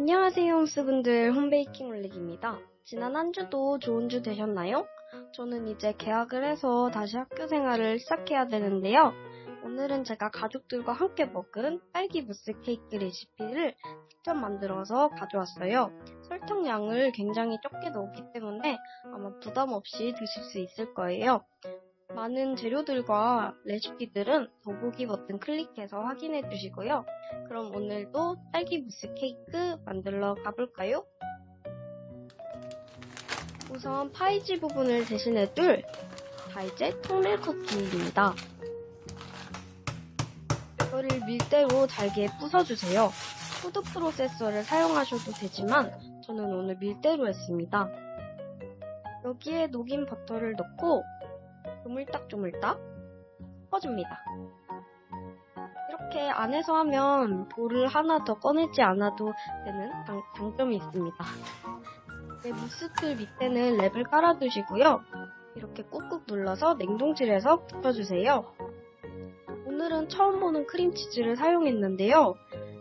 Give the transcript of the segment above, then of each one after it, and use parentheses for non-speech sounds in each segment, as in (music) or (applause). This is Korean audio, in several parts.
안녕하세요, 홈스분들. 홈베이킹 올릭입니다. 지난 한 주도 좋은 주 되셨나요? 저는 이제 개학을 해서 다시 학교 생활을 시작해야 되는데요. 오늘은 제가 가족들과 함께 먹은 딸기 무스 케이크 레시피를 직접 만들어서 가져왔어요. 설탕 양을 굉장히 적게 넣었기 때문에 아마 부담 없이 드실 수 있을 거예요. 많은 재료들과 레시피들은 더보기 버튼 클릭해서 확인해 주시고요. 그럼 오늘도 딸기 무스 케이크 만들러 가볼까요? 우선 파이지 부분을 대신해 둘 다이제 통밀 쿠키입니다. 이거를 밀대로 잘게 부숴주세요. 푸드 프로세서를 사용하셔도 되지만 저는 오늘 밀대로 했습니다. 여기에 녹인 버터를 넣고 조물딱조물딱 섞어줍니다. 이렇게 안에서 하면 볼을 하나 더 꺼내지 않아도 되는 장, 장점이 있습니다. 네, 무스틀 밑에는 랩을 깔아두시고요. 이렇게 꾹꾹 눌러서 냉동실에서 붙여주세요. 오늘은 처음 보는 크림치즈를 사용했는데요.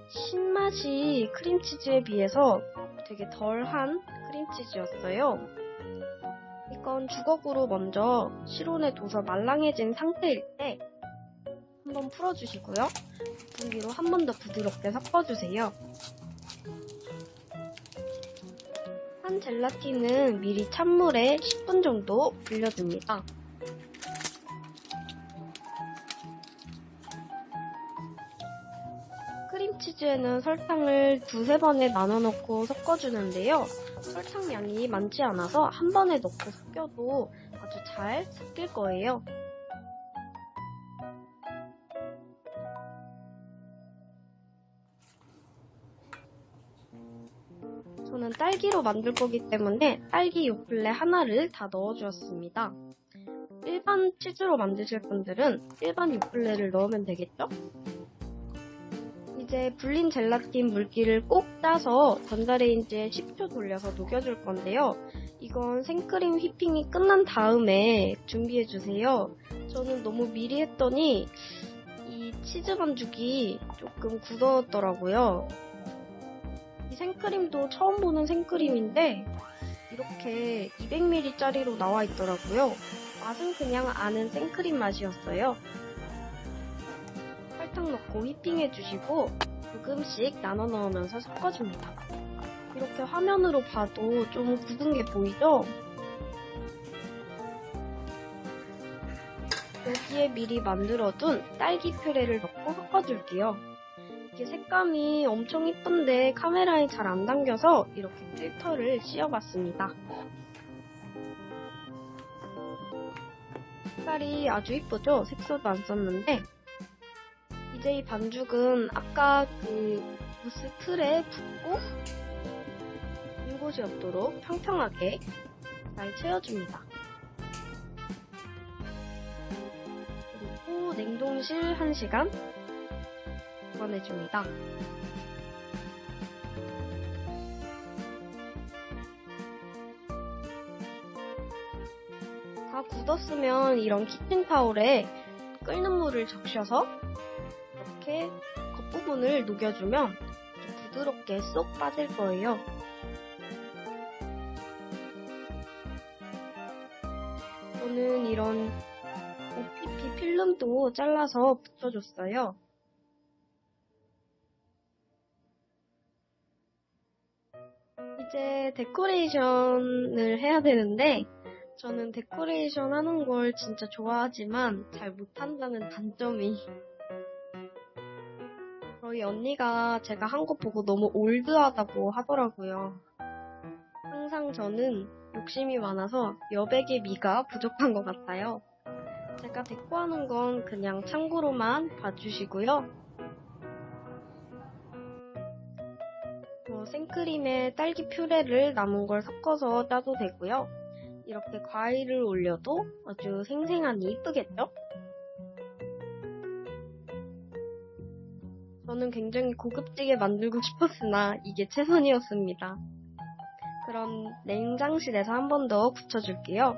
신맛이 크림치즈에 비해서 되게 덜한 크림치즈였어요. 이건 주걱으로 먼저 실온에 둬서 말랑해진 상태일 때 한번 풀어주시고요. 분기로 한 번 더 부드럽게 섞어주세요. 한 젤라틴은 미리 찬물에 10분 정도 불려줍니다. 크림치즈에는 설탕을 두세 번에 나눠 넣고 섞어주는데요. 설탕 양이 많지 않아서 한 번에 넣고 섞여도 아주 잘 섞일 거예요. 저는 딸기로 만들 거기 때문에 딸기 요플레 하나를 다 넣어주었습니다. 일반 치즈로 만드실 분들은 일반 요플레를 넣으면 되겠죠? 이제 불린 젤라틴 물기를 꼭 짜서 전자레인지에 10초 돌려서 녹여줄 건데요. 이건 생크림 휘핑이 끝난 다음에 준비해주세요. 저는 너무 미리 했더니 이 치즈 반죽이 조금 굳어졌더라고요. 이 생크림도 처음 보는 생크림인데 이렇게 200ml짜리로 나와 있더라고요. 맛은 그냥 아는 생크림 맛이었어요. 설탕 넣고 휘핑해 주시고 조금씩 나눠 넣으면서 섞어줍니다. 이렇게 화면으로 봐도 좀 굳은 게 보이죠? 여기에 미리 만들어둔 딸기 퓨레를 넣고 섞어줄게요. 이게 색감이 엄청 이쁜데 카메라에 잘 안 담겨서 이렇게 필터를 씌워봤습니다. 색깔이 아주 이쁘죠? 색소도 안 썼는데 이제 이 반죽은 아까 그 무스 틀에 붓고 물곳이 없도록 평평하게 잘 채워줍니다. 그리고 냉동실 1시간 보내줍니다. 다 굳었으면 이런 키친타올에 끓는 물을 적셔서 이렇게 겉부분을 녹여주면 부드럽게 쏙 빠질 거예요. 저는 이런 OPP 필름도 잘라서 붙여줬어요. 이제 데코레이션을 해야 되는데 저는 데코레이션 하는 걸 진짜 좋아하지만 잘 못한다는 단점이 저희 언니가 제가 한거 보고 너무 올드하다고 하더라고요. 항상 저는 욕심이 많아서 여백의 미가 부족한 것 같아요. 제가 데코하는 건 그냥 참고로만 봐주시고요. 생크림에 딸기 퓨레를 남은 걸 섞어서 짜도 되고요. 이렇게 과일을 올려도 아주 생생하니 이쁘겠죠? 저는 굉장히 고급지게 만들고 (laughs) 싶었으나 이게 최선이었습니다. 그럼 냉장실에서 한 번 더 굳혀줄게요.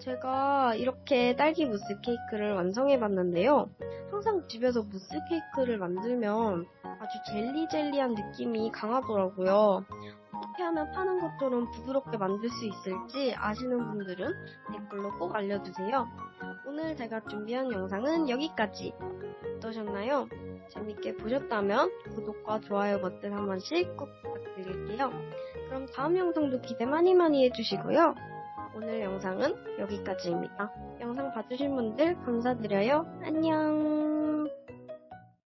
제가 이렇게 딸기 무스 케이크를 완성해 봤는데요. 항상 집에서 무스 케이크를 만들면 아주 젤리젤리한 느낌이 강하더라고요. 어떻게 하면 파는 것처럼 부드럽게 만들 수 있을지 아시는 분들은 댓글로 꼭 알려주세요. 오늘 제가 준비한 영상은 여기까지. 어떠셨나요? 재밌게 보셨다면 구독과 좋아요 버튼 한 번씩 꼭 부탁드릴게요. 그럼 다음 영상도 기대 많이 많이 해주시고요. 오늘 영상은 여기까지입니다. 영상 봐주신 분들 감사드려요. 안녕.